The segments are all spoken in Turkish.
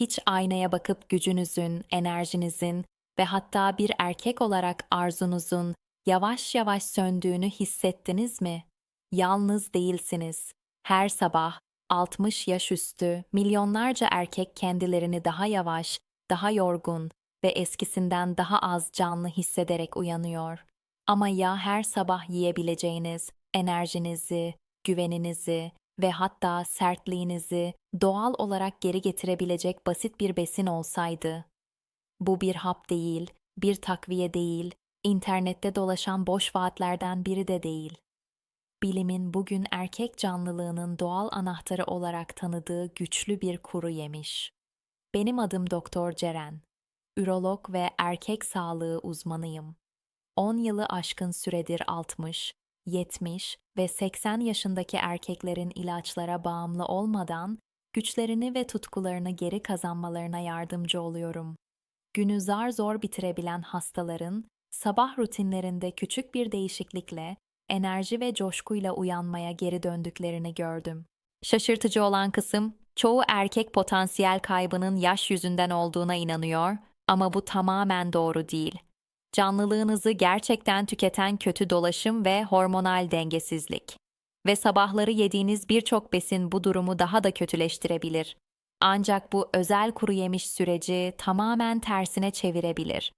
Hiç aynaya bakıp gücünüzün, enerjinizin ve hatta bir erkek olarak arzunuzun yavaş yavaş söndüğünü hissettiniz mi? Yalnız değilsiniz. Her sabah 60 yaş üstü milyonlarca erkek kendilerini daha yavaş, daha yorgun ve eskisinden daha az canlı hissederek uyanıyor. Ama ya her sabah yiyebileceğiniz enerjinizi, güveninizi ve hatta sertliğinizi doğal olarak geri getirebilecek basit bir besin olsaydı? Bu bir hap değil, bir takviye değil, internette dolaşan boş vaatlerden biri de değil. Bilimin bugün erkek canlılığının doğal anahtarı olarak tanıdığı güçlü bir kuru yemiş. Benim adım Doktor Ceren. Ürolog ve erkek sağlığı uzmanıyım. 10 yılı aşkın süredir 60, 70 ve 80 yaşındaki erkeklerin ilaçlara bağımlı olmadan güçlerini ve tutkularını geri kazanmalarına yardımcı oluyorum. Günü zar zor bitirebilen hastaların sabah rutinlerinde küçük bir değişiklikle enerji ve coşkuyla uyanmaya geri döndüklerini gördüm. Şaşırtıcı olan kısım, çoğu erkek potansiyel kaybının yaş yüzünden olduğuna inanıyor ama bu tamamen doğru değil. Canlılığınızı gerçekten tüketen kötü dolaşım ve hormonal dengesizlik. Ve sabahları yediğiniz birçok besin bu durumu daha da kötüleştirebilir. Ancak bu özel kuru yemiş süreci tamamen tersine çevirebilir.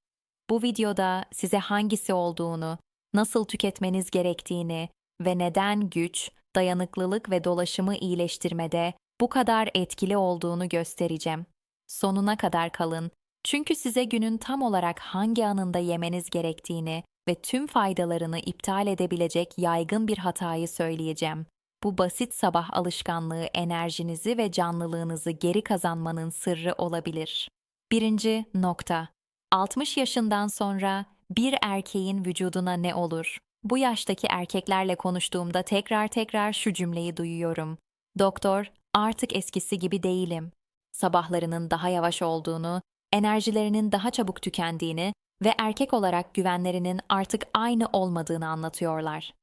Bu videoda size hangisi olduğunu, nasıl tüketmeniz gerektiğini ve neden güç, dayanıklılık ve dolaşımı iyileştirmede bu kadar etkili olduğunu göstereceğim. Sonuna kadar kalın çünkü size günün tam olarak hangi anında yemeniz gerektiğini ve tüm faydalarını iptal edebilecek yaygın bir hatayı söyleyeceğim. Bu basit sabah alışkanlığı enerjinizi ve canlılığınızı geri kazanmanın sırrı olabilir. Birinci nokta. 60 yaşından sonra bir erkeğin vücuduna ne olur? Bu yaştaki erkeklerle konuştuğumda tekrar tekrar şu cümleyi duyuyorum. Doktor, artık eskisi gibi değilim. Sabahlarının daha yavaş olduğunu, enerjilerinin daha çabuk tükendiğini ve erkek olarak güvenlerinin artık aynı olmadığını anlatıyorlar.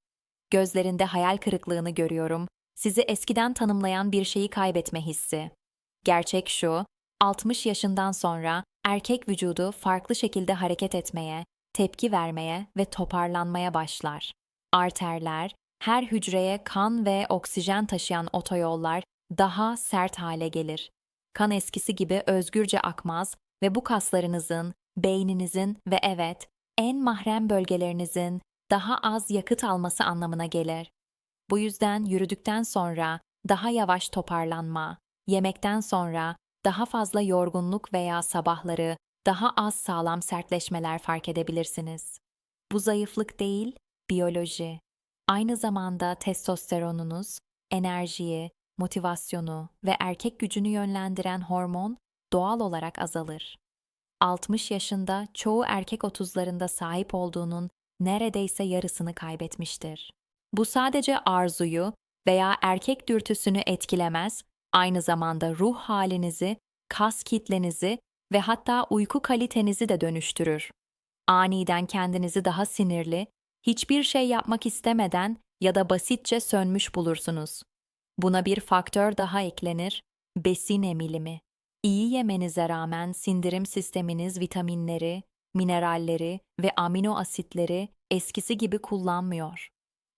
Gözlerinde hayal kırıklığını görüyorum, sizi eskiden tanımlayan bir şeyi kaybetme hissi. Gerçek şu, 60 yaşından sonra erkek vücudu farklı şekilde hareket etmeye, tepki vermeye ve toparlanmaya başlar. Arterler, her hücreye kan ve oksijen taşıyan otoyollar daha sert hale gelir. Kan eskisi gibi özgürce akmaz ve bu kaslarınızın, beyninizin ve evet, en mahrem bölgelerinizin daha az yakıt alması anlamına gelir. Bu yüzden yürüdükten sonra daha yavaş toparlanma, yemekten sonra daha fazla yorgunluk veya sabahları daha az sağlam sertleşmeler fark edebilirsiniz. Bu zayıflık değil, biyoloji. Aynı zamanda testosteronunuz, enerjiyi, motivasyonu ve erkek gücünü yönlendiren hormon doğal olarak azalır. 60 yaşında çoğu erkek 30'larında sahip olduğunun neredeyse yarısını kaybetmiştir. Bu sadece arzuyu veya erkek dürtüsünü etkilemez, aynı zamanda ruh halinizi, kas kitlenizi ve hatta uyku kalitenizi de dönüştürür. Aniden kendinizi daha sinirli, hiçbir şey yapmak istemeden ya da basitçe sönmüş bulursunuz. Buna bir faktör daha eklenir, besin emilimi. İyi yemenize rağmen sindirim sisteminiz vitaminleri, mineralleri ve amino asitleri eskisi gibi kullanmıyor.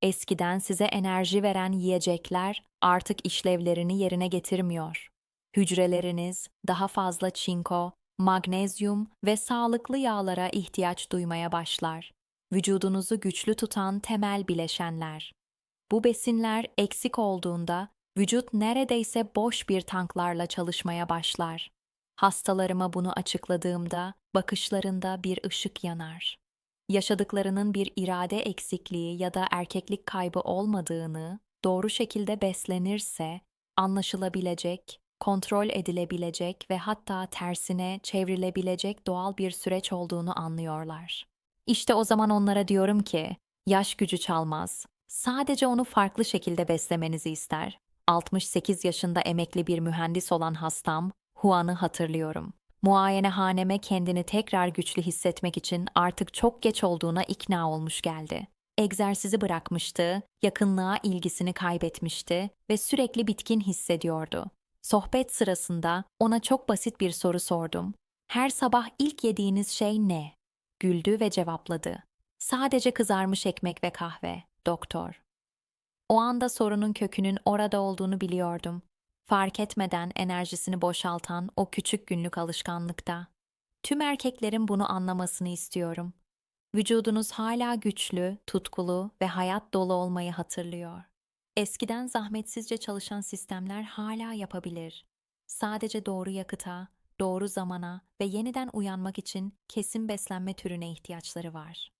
Eskiden size enerji veren yiyecekler artık işlevlerini yerine getirmiyor. Hücreleriniz daha fazla çinko, magnezyum ve sağlıklı yağlara ihtiyaç duymaya başlar. Vücudunuzu güçlü tutan temel bileşenler. Bu besinler eksik olduğunda vücut neredeyse boş bir tanklarla çalışmaya başlar. Hastalarıma bunu açıkladığımda bakışlarında bir ışık yanar. Yaşadıklarının bir irade eksikliği ya da erkeklik kaybı olmadığını, doğru şekilde beslenirse anlaşılabilecek, kontrol edilebilecek ve hatta tersine çevrilebilecek doğal bir süreç olduğunu anlıyorlar. İşte o zaman onlara diyorum ki, yaş gücü çalmaz. Sadece onu farklı şekilde beslemenizi ister. 68 yaşında emekli bir mühendis olan hastam, Huan'ı hatırlıyorum. Muayenehaneme kendini tekrar güçlü hissetmek için artık çok geç olduğuna ikna olmuş geldi. Egzersizi bırakmıştı, yakınlığa ilgisini kaybetmişti ve sürekli bitkin hissediyordu. Sohbet sırasında ona çok basit bir soru sordum. Her sabah ilk yediğiniz şey ne? Güldü ve cevapladı. Sadece kızarmış ekmek ve kahve, doktor. O anda sorunun kökünün orada olduğunu biliyordum. Fark etmeden enerjisini boşaltan o küçük günlük alışkanlıkta. Tüm erkeklerin bunu anlamasını istiyorum. Vücudunuz hala güçlü, tutkulu ve hayat dolu olmayı hatırlıyor. Eskiden zahmetsizce çalışan sistemler hala yapabilir. Sadece doğru yakıta, doğru zamana ve yeniden uyanmak için kesin beslenme türüne ihtiyaçları var.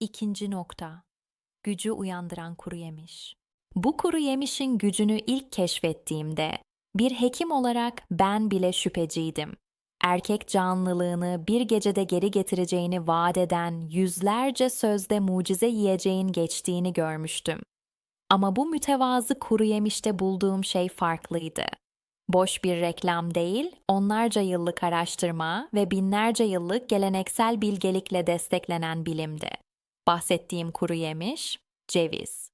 İkinci nokta. Gücü uyandıran kuru yemiş. Bu kuru yemişin gücünü ilk keşfettiğimde bir hekim olarak ben bile şüpheciydim. Erkek canlılığını bir gecede geri getireceğini vaat eden yüzlerce sözde mucize yiyeceğin geçtiğini görmüştüm. Ama bu mütevazı kuru yemişte bulduğum şey farklıydı. Boş bir reklam değil, onlarca yıllık araştırma ve binlerce yıllık geleneksel bilgelikle desteklenen bilimdi. Bahsettiğim kuru yemiş, ceviz.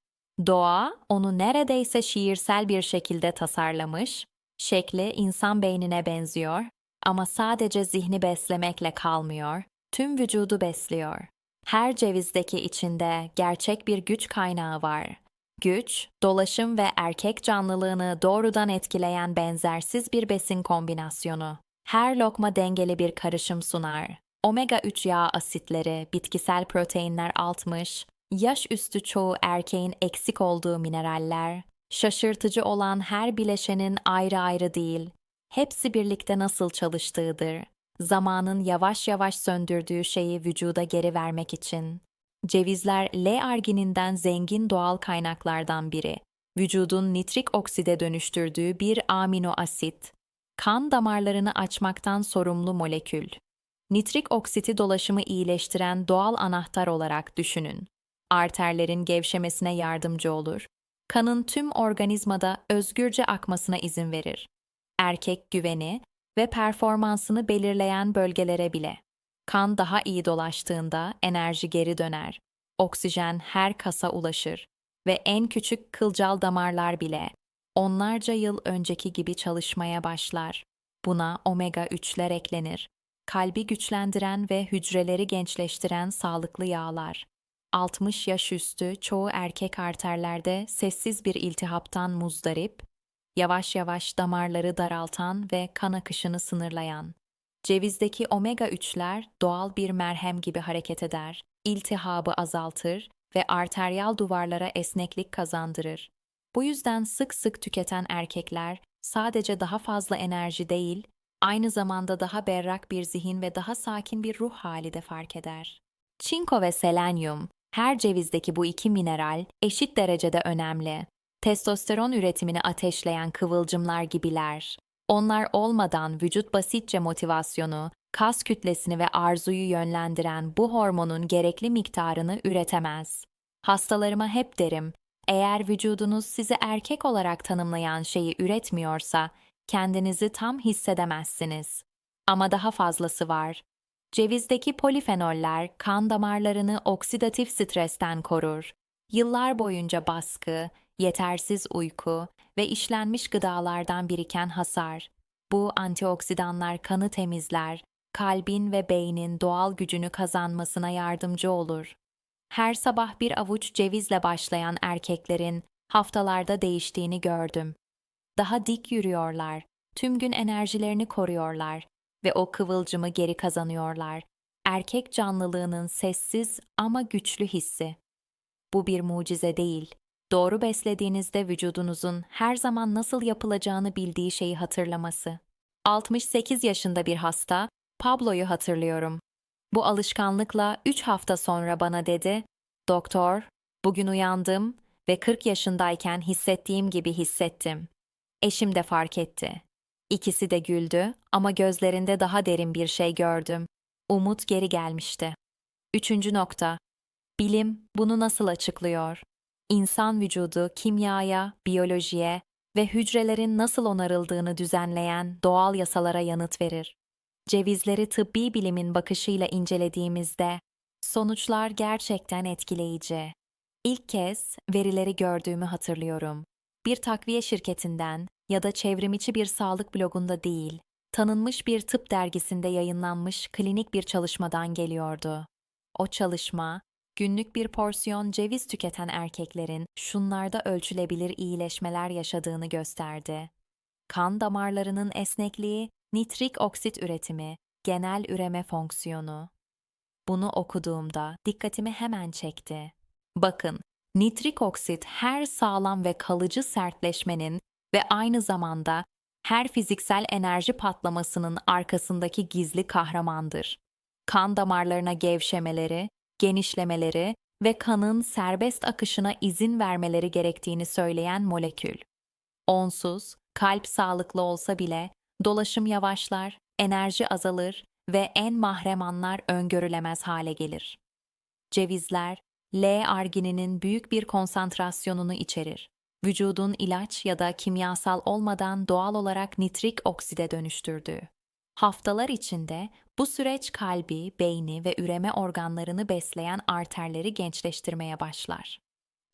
Doğa onu neredeyse şiirsel bir şekilde tasarlamış, şekli insan beynine benziyor ama sadece zihni beslemekle kalmıyor, tüm vücudu besliyor. Her cevizdeki içinde gerçek bir güç kaynağı var. Güç, dolaşım ve erkek canlılığını doğrudan etkileyen benzersiz bir besin kombinasyonu. Her lokma dengeli bir karışım sunar. Omega 3 yağ asitleri, bitkisel proteinler 60, yaş üstü çoğu erkeğin eksik olduğu mineraller, şaşırtıcı olan her bileşenin ayrı ayrı değil, hepsi birlikte nasıl çalıştığıdır. Zamanın yavaş yavaş söndürdüğü şeyi vücuda geri vermek için. Cevizler L-argininden zengin doğal kaynaklardan biri. Vücudun nitrik okside dönüştürdüğü bir amino asit. Kan damarlarını açmaktan sorumlu molekül. Nitrik oksiti dolaşımı iyileştiren doğal anahtar olarak düşünün. Arterlerin gevşemesine yardımcı olur. Kanın tüm organizmada özgürce akmasına izin verir. Erkek güveni ve performansını belirleyen bölgelere bile. Kan daha iyi dolaştığında enerji geri döner. Oksijen her kasa ulaşır ve en küçük kılcal damarlar bile onlarca yıl önceki gibi çalışmaya başlar. Buna omega 3'ler eklenir. Kalbi güçlendiren ve hücreleri gençleştiren sağlıklı yağlar. 60 yaş üstü çoğu erkek arterlerde sessiz bir iltihaptan muzdarip, yavaş yavaş damarları daraltan ve kan akışını sınırlayan. Cevizdeki omega 3'ler doğal bir merhem gibi hareket eder, iltihabı azaltır ve arteryal duvarlara esneklik kazandırır. Bu yüzden sık sık tüketen erkekler sadece daha fazla enerji değil, aynı zamanda daha berrak bir zihin ve daha sakin bir ruh hali de fark eder. Çinko ve selenyum, her cevizdeki bu iki mineral eşit derecede önemli. Testosteron üretimini ateşleyen kıvılcımlar gibiler. Onlar olmadan vücut basitçe motivasyonu, kas kütlesini ve arzuyu yönlendiren bu hormonun gerekli miktarını üretemez. Hastalarıma hep derim, eğer vücudunuz sizi erkek olarak tanımlayan şeyi üretmiyorsa, kendinizi tam hissedemezsiniz. Ama daha fazlası var. Cevizdeki polifenoller kan damarlarını oksidatif stresten korur. Yıllar boyunca baskı, yetersiz uyku ve işlenmiş gıdalardan biriken hasar. Bu antioksidanlar kanı temizler, kalbin ve beynin doğal gücünü kazanmasına yardımcı olur. Her sabah bir avuç cevizle başlayan erkeklerin haftalarda değiştiğini gördüm. Daha dik yürüyorlar, tüm gün enerjilerini koruyorlar ve o kıvılcımı geri kazanıyorlar. Erkek canlılığının sessiz ama güçlü hissi. Bu bir mucize değil. Doğru beslediğinizde vücudunuzun her zaman nasıl yapılacağını bildiği şeyi hatırlaması. 68 yaşında bir hasta, Pablo'yu hatırlıyorum. Bu alışkanlıkla 3 hafta sonra bana dedi, Doktor, bugün uyandım ve 40 yaşındayken hissettiğim gibi hissettim. Eşim de fark etti. İkisi de güldü ama gözlerinde daha derin bir şey gördüm. Umut geri gelmişti. Üçüncü nokta. Bilim bunu nasıl açıklıyor? İnsan vücudu kimyaya, biyolojiye ve hücrelerin nasıl onarıldığını düzenleyen doğal yasalara yanıt verir. Cevizleri tıbbi bilimin bakışıyla incelediğimizde sonuçlar gerçekten etkileyici. İlk kez verileri gördüğümü hatırlıyorum. Bir takviye şirketinden ya da çevrimiçi bir sağlık blogunda değil, tanınmış bir tıp dergisinde yayınlanmış klinik bir çalışmadan geliyordu. O çalışma, günlük bir porsiyon ceviz tüketen erkeklerin şunlarda ölçülebilir iyileşmeler yaşadığını gösterdi. Kan damarlarının esnekliği, nitrik oksit üretimi, genel üreme fonksiyonu. Bunu okuduğumda dikkatimi hemen çekti. Bakın, nitrik oksit her sağlam ve kalıcı sertleşmenin ve aynı zamanda her fiziksel enerji patlamasının arkasındaki gizli kahramandır. Kan damarlarına gevşemeleri, genişlemeleri ve kanın serbest akışına izin vermeleri gerektiğini söyleyen molekül. Onsuz, kalp sağlıklı olsa bile dolaşım yavaşlar, enerji azalır ve en mahrem anlar öngörülemez hale gelir. Cevizler, L-argininin büyük bir konsantrasyonunu içerir. Vücudun ilaç ya da kimyasal olmadan doğal olarak nitrik okside dönüştürdüğü. Haftalar içinde bu süreç kalbi, beyni ve üreme organlarını besleyen arterleri gençleştirmeye başlar.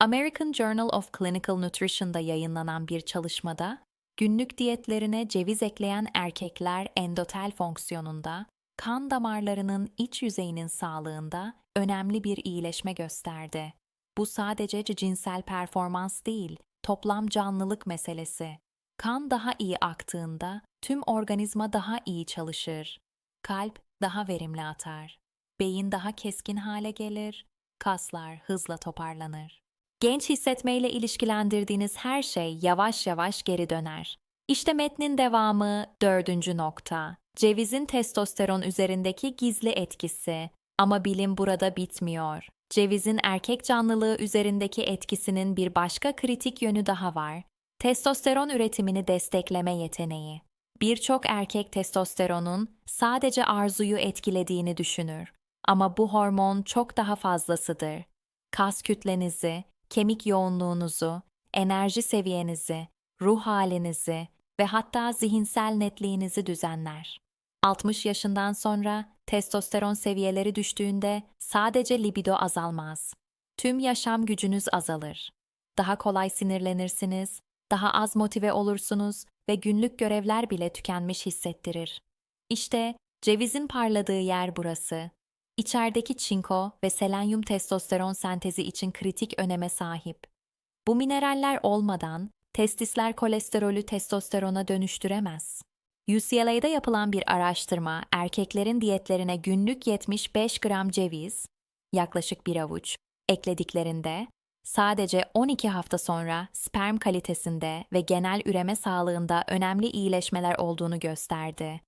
American Journal of Clinical Nutrition'da yayınlanan bir çalışmada, günlük diyetlerine ceviz ekleyen erkekler endotel fonksiyonunda, kan damarlarının iç yüzeyinin sağlığında önemli bir iyileşme gösterdi. Bu sadece cinsel performans değil, toplam canlılık meselesi. Kan daha iyi aktığında tüm organizma daha iyi çalışır. Kalp daha verimli atar. Beyin daha keskin hale gelir. Kaslar hızla toparlanır. Genç hissetmeyle ilişkilendirdiğiniz her şey yavaş yavaş geri döner. İşte metnin devamı dördüncü nokta. Cevizin testosteron üzerindeki gizli etkisi. Ama bilim burada bitmiyor. Cevizin erkek canlılığı üzerindeki etkisinin bir başka kritik yönü daha var. Testosteron üretimini destekleme yeteneği. Birçok erkek testosteronun sadece arzuyu etkilediğini düşünür. Ama bu hormon çok daha fazlasıdır. Kas kütlenizi, kemik yoğunluğunuzu, enerji seviyenizi, ruh halinizi ve hatta zihinsel netliğinizi düzenler. 60 yaşından sonra testosteron seviyeleri düştüğünde sadece libido azalmaz. Tüm yaşam gücünüz azalır. Daha kolay sinirlenirsiniz, daha az motive olursunuz ve günlük görevler bile tükenmiş hissettirir. İşte cevizin parladığı yer burası. İçerideki çinko ve selenyum testosteron sentezi için kritik öneme sahip. Bu mineraller olmadan testisler kolesterolü testosterona dönüştüremez. UCLA'da yapılan bir araştırma erkeklerin diyetlerine günlük 75 gram ceviz, yaklaşık bir avuç, eklediklerinde sadece 12 hafta sonra sperm kalitesinde ve genel üreme sağlığında önemli iyileşmeler olduğunu gösterdi.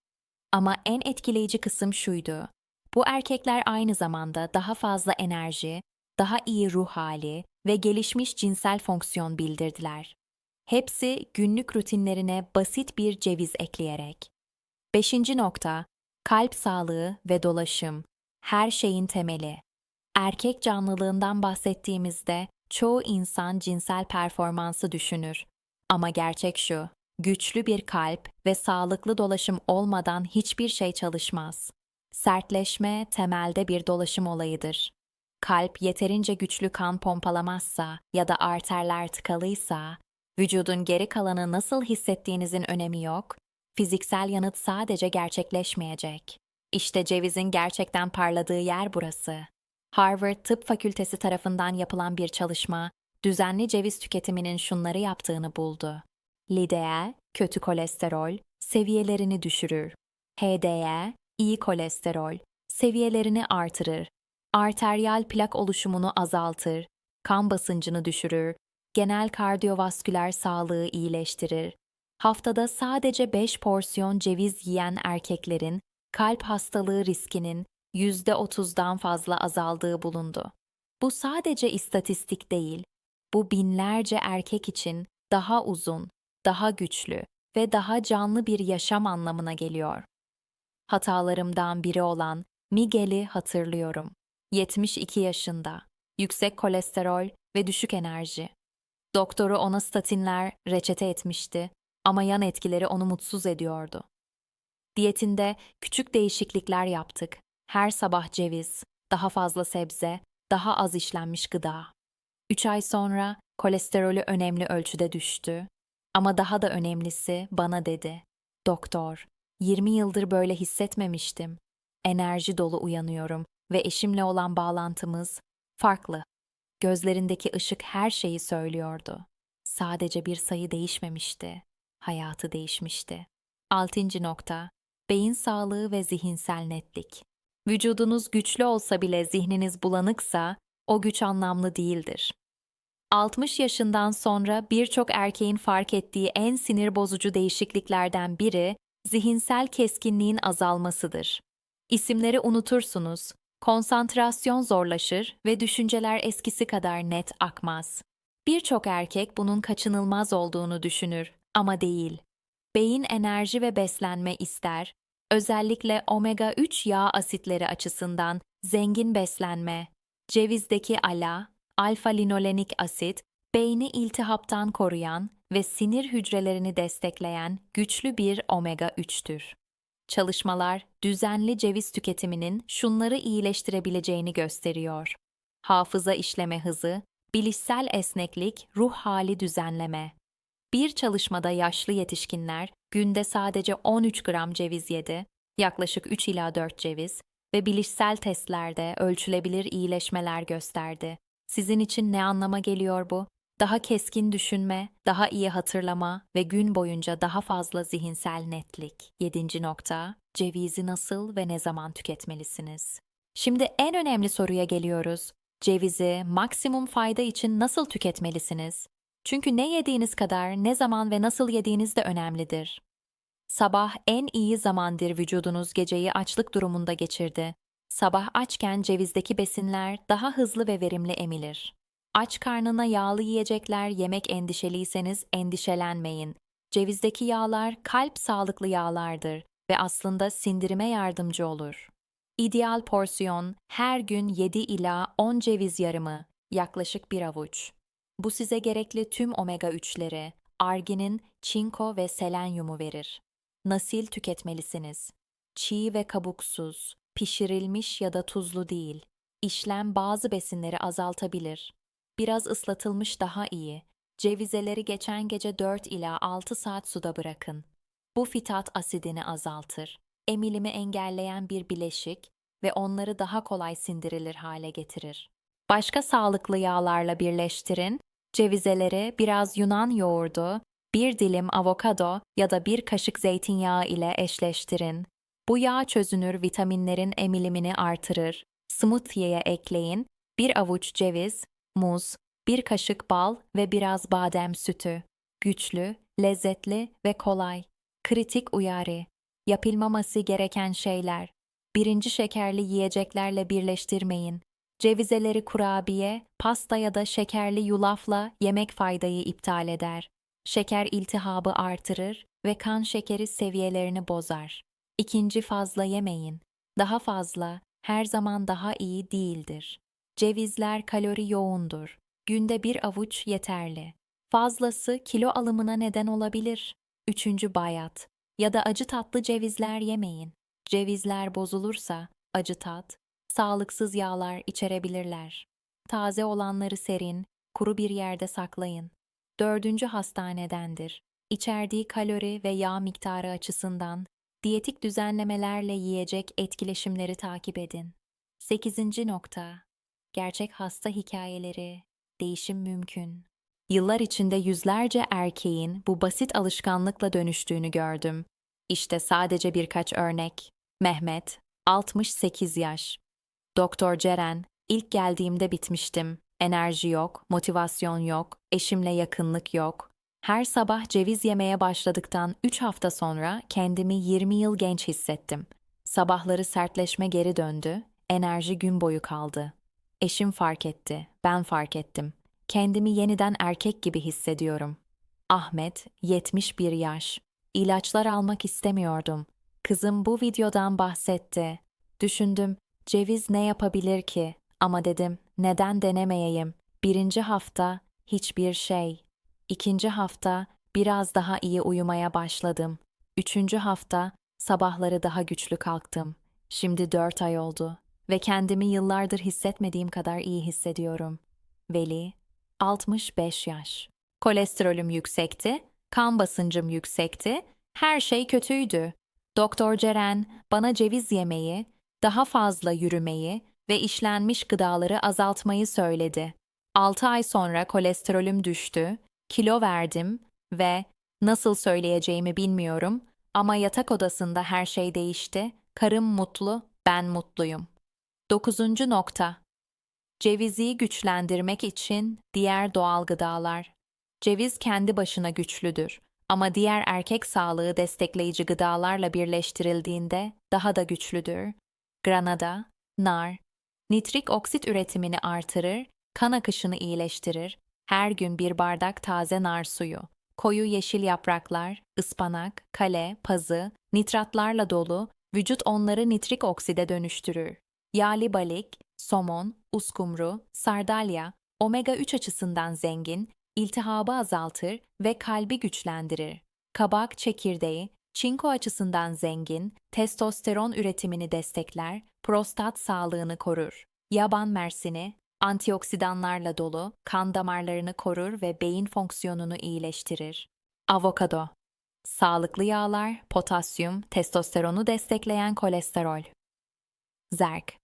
Ama en etkileyici kısım şuydu. Bu erkekler aynı zamanda daha fazla enerji, daha iyi ruh hali ve gelişmiş cinsel fonksiyon bildirdiler. Hepsi günlük rutinlerine basit bir ceviz ekleyerek. Beşinci nokta, kalp sağlığı ve dolaşım. Her şeyin temeli. Erkek canlılığından bahsettiğimizde çoğu insan cinsel performansı düşünür. Ama gerçek şu, güçlü bir kalp ve sağlıklı dolaşım olmadan hiçbir şey çalışmaz. Sertleşme temelde bir dolaşım olayıdır. Kalp yeterince güçlü kan pompalamazsa ya da arterler tıkalıysa, vücudun geri kalanı nasıl hissettiğinizin önemi yok, fiziksel yanıt sadece gerçekleşmeyecek. İşte cevizin gerçekten parladığı yer burası. Harvard Tıp Fakültesi tarafından yapılan bir çalışma, düzenli ceviz tüketiminin şunları yaptığını buldu. LDL, kötü kolesterol, seviyelerini düşürür. HDL, iyi kolesterol, seviyelerini artırır. Arteriyal plak oluşumunu azaltır. Kan basıncını düşürür. Genel kardiyovasküler sağlığı iyileştirir. Haftada sadece 5 porsiyon ceviz yiyen erkeklerin kalp hastalığı riskinin %30'dan fazla azaldığı bulundu. Bu sadece istatistik değil, bu binlerce erkek için daha uzun, daha güçlü ve daha canlı bir yaşam anlamına geliyor. Hatalarımdan biri olan Miguel'i hatırlıyorum. 72 yaşında, yüksek kolesterol ve düşük enerji. Doktoru ona statinler reçete etmişti ama yan etkileri onu mutsuz ediyordu. Diyetinde küçük değişiklikler yaptık. Her sabah ceviz, daha fazla sebze, daha az işlenmiş gıda. Üç ay sonra kolesterolü önemli ölçüde düştü. Ama daha da önemlisi bana dedi. Doktor, 20 yıldır böyle hissetmemiştim. Enerji dolu uyanıyorum ve eşimle olan bağlantımız farklı. Gözlerindeki ışık her şeyi söylüyordu. Sadece bir sayı değişmemişti. Hayatı değişmişti. Altıncı nokta. Beyin sağlığı ve zihinsel netlik. Vücudunuz güçlü olsa bile zihniniz bulanıksa o güç anlamlı değildir. 60 yaşından sonra birçok erkeğin fark ettiği en sinir bozucu değişikliklerden biri zihinsel keskinliğin azalmasıdır. İsimleri unutursunuz, konsantrasyon zorlaşır ve düşünceler eskisi kadar net akmaz. Birçok erkek bunun kaçınılmaz olduğunu düşünür ama değil. Beyin enerji ve beslenme ister, özellikle omega 3 yağ asitleri açısından zengin beslenme, cevizdeki ala, alfa linolenik asit, beyni iltihaptan koruyan ve sinir hücrelerini destekleyen güçlü bir omega 3'tür. Çalışmalar düzenli ceviz tüketiminin şunları iyileştirebileceğini gösteriyor. Hafıza işleme hızı, bilişsel esneklik, ruh hali düzenleme. Bir çalışmada yaşlı yetişkinler günde sadece 13 gram ceviz yedi, yaklaşık 3 ila 4 ceviz ve bilişsel testlerde ölçülebilir iyileşmeler gösterdi. Sizin için ne anlama geliyor bu? Daha keskin düşünme, daha iyi hatırlama ve gün boyunca daha fazla zihinsel netlik. 7. nokta, cevizi nasıl ve ne zaman tüketmelisiniz? Şimdi en önemli soruya geliyoruz. Cevizi maksimum fayda için nasıl tüketmelisiniz? Çünkü ne yediğiniz kadar ne zaman ve nasıl yediğiniz de önemlidir. Sabah en iyi zamandır vücudunuz geceyi açlık durumunda geçirdi. Sabah açken cevizdeki besinler daha hızlı ve verimli emilir. Aç karnına yağlı yiyecekler yemek endişeliyseniz endişelenmeyin. Cevizdeki yağlar kalp sağlıklı yağlardır ve aslında sindirime yardımcı olur. İdeal porsiyon her gün 7 ila 10 ceviz yarımı, yaklaşık bir avuç. Bu size gerekli tüm omega 3'leri, arginin, çinko ve selenyumu verir. Nasil tüketmelisiniz. Çiğ ve kabuksuz, pişirilmiş ya da tuzlu değil. İşlem bazı besinleri azaltabilir. Biraz ıslatılmış daha iyi. Cevizeleri geçen gece 4 ila 6 saat suda bırakın. Bu fitat asidini azaltır. Emilimi engelleyen bir bileşik ve onları daha kolay sindirilir hale getirir. Başka sağlıklı yağlarla birleştirin. Cevizeleri biraz Yunan yoğurdu, bir dilim avokado ya da bir kaşık zeytinyağı ile eşleştirin. Bu yağ çözünür vitaminlerin emilimini artırır. Smoothie'ye ekleyin, bir avuç ceviz, muz, bir kaşık bal ve biraz badem sütü. Güçlü, lezzetli ve kolay. Kritik uyarı. Yapılmaması gereken şeyler. Birinci şekerli yiyeceklerle birleştirmeyin. Cevizeleri kurabiye, pasta ya da şekerli yulafla yemek faydayı iptal eder. Şeker iltihabı artırır ve kan şekeri seviyelerini bozar. İkinci fazla yemeyin. Daha fazla her zaman daha iyi değildir. Cevizler kalori yoğundur. Günde bir avuç yeterli. Fazlası kilo alımına neden olabilir. Üçüncü bayat ya da acı tatlı cevizler yemeyin. Cevizler bozulursa acı tat, sağlıksız yağlar içerebilirler. Taze olanları serin, kuru bir yerde saklayın. Dördüncü hastanedendir. İçerdiği kalori ve yağ miktarı açısından diyetik düzenlemelerle yiyecek etkileşimleri takip edin. 8. nokta. Gerçek hasta hikayeleri. Değişim mümkün. Yıllar içinde yüzlerce erkeğin bu basit alışkanlıkla dönüştüğünü gördüm. İşte sadece birkaç örnek. Mehmet, 68 yaş. Doktor Ceren, ilk geldiğimde bitmiştim. Enerji yok, motivasyon yok, eşimle yakınlık yok. Her sabah ceviz yemeye başladıktan 3 hafta sonra kendimi 20 yıl genç hissettim. Sabahları sertleşme geri döndü, enerji gün boyu kaldı. Eşim fark etti, ben fark ettim. Kendimi yeniden erkek gibi hissediyorum. Ahmet, 71 yaş. İlaçlar almak istemiyordum. Kızım bu videodan bahsetti. Düşündüm, ceviz ne yapabilir ki? Ama dedim, neden denemeyeyim? Birinci hafta, hiçbir şey. İkinci hafta, biraz daha iyi uyumaya başladım. Üçüncü hafta, sabahları daha güçlü kalktım. Şimdi dört ay oldu ve kendimi yıllardır hissetmediğim kadar iyi hissediyorum. Veli, 65 yaş. Kolesterolüm yüksekti, Kan basıncım yüksekti. Her şey kötüydü. Doktor Ceren bana ceviz yemeyi, daha fazla yürümeyi ve işlenmiş gıdaları azaltmayı söyledi. 6 ay sonra kolesterolüm düştü, kilo verdim ve nasıl söyleyeceğimi bilmiyorum ama yatak odasında her şey değişti. Karım mutlu, ben mutluyum. 9. nokta. Cevizi güçlendirmek için diğer doğal gıdalar. Ceviz kendi başına güçlüdür ama diğer erkek sağlığı destekleyici gıdalarla birleştirildiğinde daha da güçlüdür. Granada, nar, nitrik oksit üretimini artırır, kan akışını iyileştirir, her gün bir bardak taze nar suyu, koyu yeşil yapraklar, ıspanak, kale, pazı, nitratlarla dolu, vücut onları nitrik okside dönüştürür. Yağlı balık, somon, uskumru, sardalya, omega 3 açısından zengin, iltihabı azaltır ve kalbi güçlendirir. Kabak çekirdeği, çinko açısından zengin, testosteron üretimini destekler, prostat sağlığını korur. Yaban mersini, antioksidanlarla dolu, kan damarlarını korur ve beyin fonksiyonunu iyileştirir. Avokado, sağlıklı yağlar, potasyum, testosteronu destekleyen kolesterol. Zerk,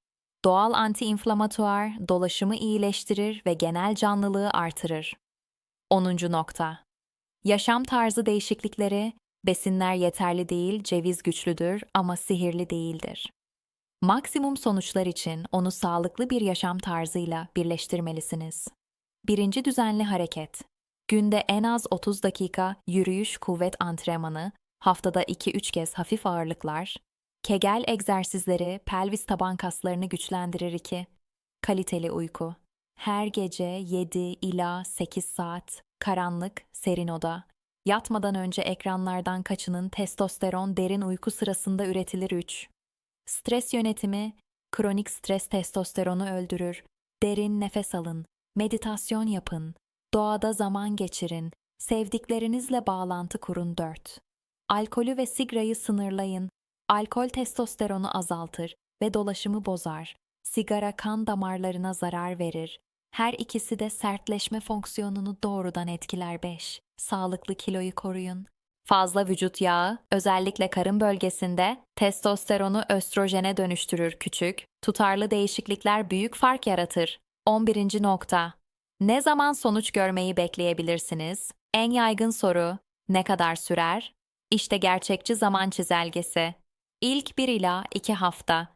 doğal antiinflamatuar, dolaşımı iyileştirir ve genel canlılığı artırır. 10. nokta. Yaşam tarzı değişiklikleri, besinler yeterli değil, ceviz güçlüdür ama sihirli değildir. Maksimum sonuçlar için onu sağlıklı bir yaşam tarzıyla birleştirmelisiniz. Birinci düzenli hareket. Günde en az 30 dakika yürüyüş kuvvet antrenmanı, haftada 2-3 kez hafif ağırlıklar, kegel egzersizleri pelvis taban kaslarını güçlendirir 2. Kaliteli uyku. Her gece 7 ila 8 saat, karanlık, serin oda. Yatmadan önce ekranlardan kaçının testosteron derin uyku sırasında üretilir 3. Stres yönetimi, kronik stres testosteronu öldürür. Derin nefes alın, meditasyon yapın, doğada zaman geçirin, sevdiklerinizle bağlantı kurun 4. Alkolü ve sigarayı sınırlayın. Alkol testosteronu azaltır ve dolaşımı bozar. Sigara kan damarlarına zarar verir. Her ikisi de sertleşme fonksiyonunu doğrudan etkiler 5. Sağlıklı kiloyu koruyun. Fazla vücut yağı, özellikle karın bölgesinde testosteronu östrojene dönüştürür küçük, tutarlı değişiklikler büyük fark yaratır. 11. nokta. Ne zaman sonuç görmeyi bekleyebilirsiniz? En yaygın soru, ne kadar sürer? İşte gerçekçi zaman çizelgesi. İlk 1 ila 2 hafta.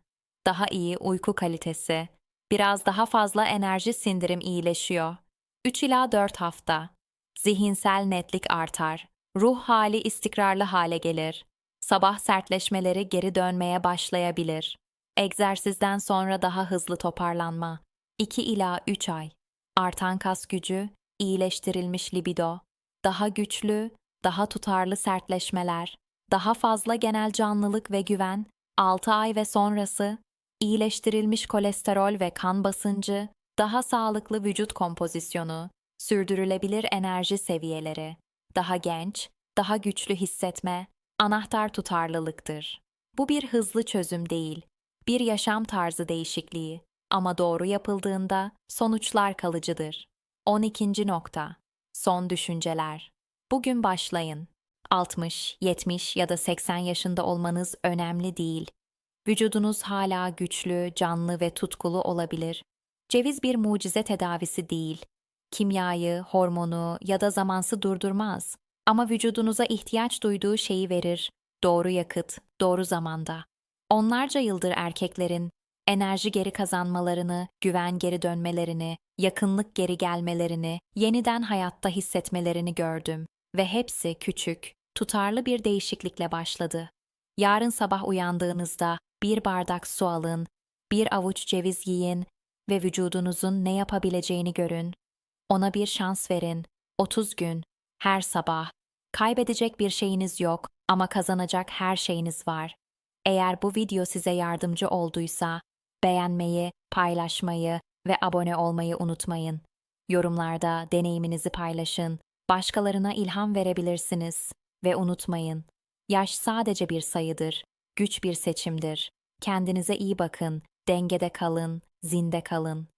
Daha iyi uyku kalitesi. Biraz daha fazla enerji sindirim iyileşiyor. 3 ila 4 hafta. Zihinsel netlik artar. Ruh hali istikrarlı hale gelir. Sabah sertleşmeleri geri dönmeye başlayabilir. Egzersizden sonra daha hızlı toparlanma. 2 ila 3 ay. Artan kas gücü, iyileştirilmiş libido, daha güçlü, daha tutarlı sertleşmeler, daha fazla genel canlılık ve güven, 6 ay ve sonrası, iyileştirilmiş kolesterol ve kan basıncı, daha sağlıklı vücut kompozisyonu, sürdürülebilir enerji seviyeleri, daha genç, daha güçlü hissetme, anahtar tutarlılıktır. Bu bir hızlı çözüm değil, bir yaşam tarzı değişikliği ama doğru yapıldığında sonuçlar kalıcıdır. 12. nokta. Son düşünceler. Bugün başlayın. 60, 70 ya da 80 yaşında olmanız önemli değil. Vücudunuz hala güçlü, canlı ve tutkulu olabilir. Ceviz bir mucize tedavisi değil. Kimyayı, hormonu ya da zamansı durdurmaz. Ama vücudunuza ihtiyaç duyduğu şeyi verir. Doğru yakıt, doğru zamanda. Onlarca yıldır erkeklerin enerji geri kazanmalarını, güven geri dönmelerini, yakınlık geri gelmelerini, yeniden hayatta hissetmelerini gördüm ve hepsi küçük, tutarlı bir değişiklikle başladı. Yarın sabah uyandığınızda bir bardak su alın, bir avuç ceviz yiyin ve vücudunuzun ne yapabileceğini görün. Ona bir şans verin. 30 gün, her sabah. Kaybedecek bir şeyiniz yok ama kazanacak her şeyiniz var. Eğer bu video size yardımcı olduysa, beğenmeyi, paylaşmayı ve abone olmayı unutmayın. Yorumlarda deneyiminizi paylaşın. Başkalarına ilham verebilirsiniz ve unutmayın. Yaş sadece bir sayıdır. Güç bir seçimdir. Kendinize iyi bakın, dengede kalın, zinde kalın.